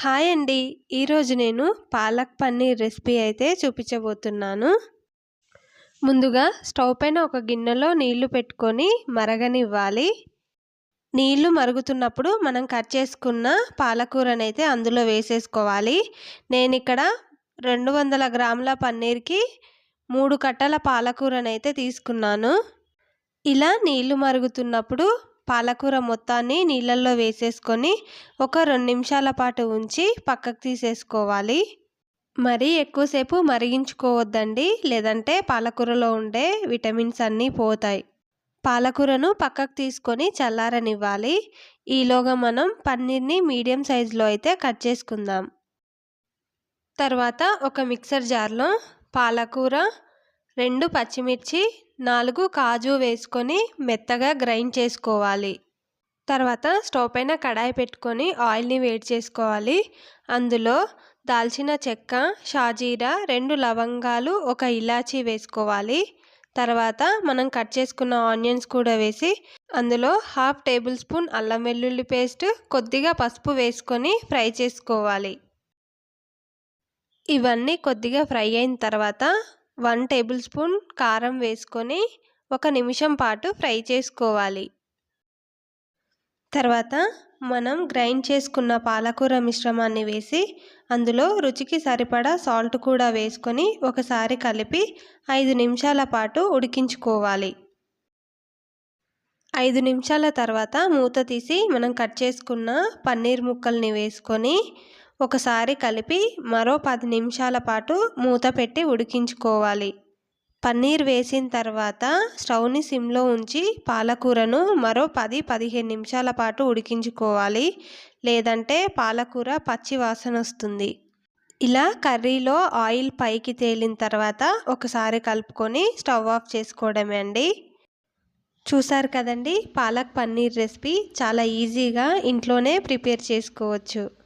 Hi అండి. ఈరోజు నేను పాలక్ పన్నీర్ రెసిపీ అయితే చూపించబోతున్నాను. ముందుగా స్టవ్ పైన ఒక గిన్నెలో నీళ్ళు పెట్టుకొని మరగనివ్వాలి. నీళ్ళు మరుగుతున్నప్పుడు మనం కట్ చేసుకున్న పాలకూరనైతే అందులో వేసేసుకోవాలి. నేను ఇక్కడ రెండు వందల గ్రాముల పన్నీర్కి మూడు కట్టల పాలకూరనైతే తీసుకున్నాను. ఇలా నీళ్ళు మరుగుతున్నప్పుడు పాలకూర మొత్తాన్ని నీళ్ళల్లో వేసేసుకొని ఒక రెండు నిమిషాల పాటు ఉంచి పక్కకు తీసేసుకోవాలి. మరీ ఎక్కువసేపు మరిగించుకోవద్దండి లేదంటే పాలకూరలో ఉండే విటమిన్స్ అన్నీ పోతాయి. పాలకూరను పక్కకు తీసుకొని చల్లారనివ్వాలి. ఈలోగా మనం పన్నీర్ని మీడియం సైజులో అయితే కట్ చేసుకుందాం. తర్వాత ఒక మిక్సర్ జార్లో పాలకూర రెండు పచ్చిమిర్చి నాలుగు కాజు వేసుకొని మెత్తగా గ్రైండ్ చేసుకోవాలి. తర్వాత స్టవ్ పైన కడాయి పెట్టుకొని ఆయిల్ని వేడి చేసుకోవాలి. అందులో దాల్చిన చెక్క షాజీరా రెండు లవంగాలు ఒక ఇలాచీ వేసుకోవాలి. తర్వాత మనం కట్ చేసుకున్న ఆనియన్స్ కూడా వేసి అందులో హాఫ్ టేబుల్ స్పూన్ అల్లం వెల్లుల్లి పేస్ట్ కొద్దిగా పసుపు వేసుకొని ఫ్రై చేసుకోవాలి. ఇవన్నీ కొద్దిగా ఫ్రై అయిన తర్వాత వన్ టేబుల్ స్పూన్ కారం వేసుకొని ఒక నిమిషం పాటు ఫ్రై చేసుకోవాలి. తర్వాత మనం గ్రైండ్ చేసుకున్న పాలకూర మిశ్రమాన్ని వేసి అందులో రుచికి సరిపడా సాల్ట్ కూడా వేసుకొని ఒకసారి కలిపి ఐదు నిమిషాల పాటు ఉడికించుకోవాలి. ఐదు నిమిషాల తర్వాత మూత తీసి మనం కట్ చేసుకున్న పన్నీర్ ముక్కల్ని వేసుకొని ఒకసారి కలిపి మరో పది నిమిషాల పాటు మూత పెట్టి ఉడికించుకోవాలి. పన్నీర్ వేసిన తర్వాత స్టవ్ని సిమ్లో ఉంచి పాలకూరను మరో పది పదిహేను నిమిషాల పాటు ఉడికించుకోవాలి. లేదంటే పాలకూర పచ్చి వాసన వస్తుంది. ఇలా కర్రీలో ఆయిల్ పైకి తేలిన తర్వాత ఒకసారి కలుపుకొని స్టవ్ ఆఫ్ చేసుకోవడమే అండి. చూసారు కదండి పాలక్ పన్నీర్ రెసిపీ చాలా ఈజీగా ఇంట్లోనే ప్రిపేర్ చేసుకోవచ్చు.